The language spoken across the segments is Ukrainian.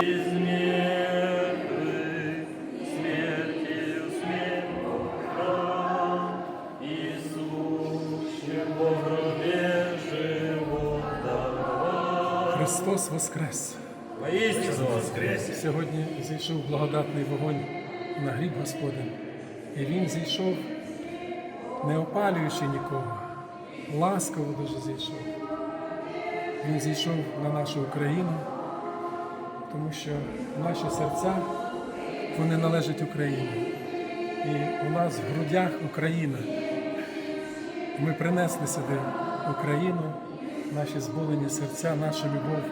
Is Христос Воскрес! Воистину воскресе! Сьогодні зійшов благодатний вогонь на гріб Господень. І він зійшов, не опалюючи нікого, ласково дуже зійшов. Він зійшов на нашу Україну, тому що наші серця вони належать Україні. І у нас в грудях Україна. Ми принесли сюди Україну, наші зболені серця, нашу любов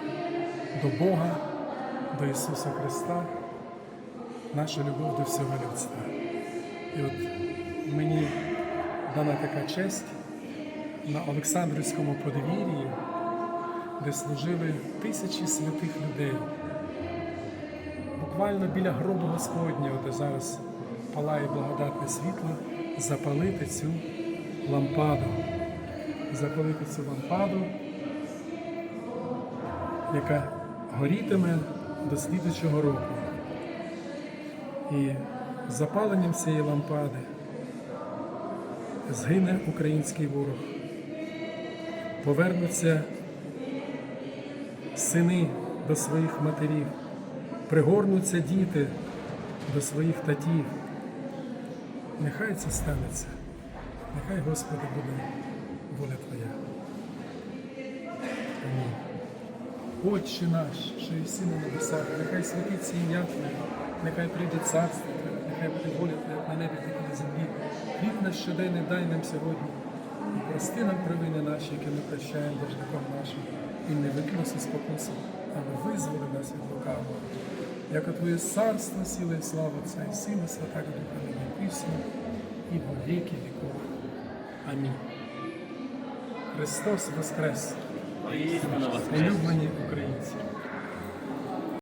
до Бога, до Ісуса Христа, нашу любов до всього людства. І от мені дана така честь на Олександрівському подвір'ї, де служили тисячі святих людей. Буквально біля гробу Господнього, де зараз палає благодатне світло, запалити цю лампаду. Запалити цю лампаду, яка горітиме до слідучого року. І запаленням цієї лампади згине український ворог. Повернуться сини до своїх матерів, пригорнуться діти до своїх татів. Нехай це станеться. Нехай, Господи, буде воля Твоя. Отче наш, що єси на небесах, нехай святиться ім'я Твоє, нехай прийде царство Твоє, нехай буде воля Твоя на небі, так і на землі. Хліб наш щоденний дай нам сьогодні. І прости нам провини наші, які ми прощаємо должникам нашим. І не веди нас у спокусу, визволи нас від лукавого. Яко Твоє царство, сила і слава Отця і Сина, Святого Духа, і пісню, і во віки віков. Амінь. Христос Воскрес! Улюблені українці!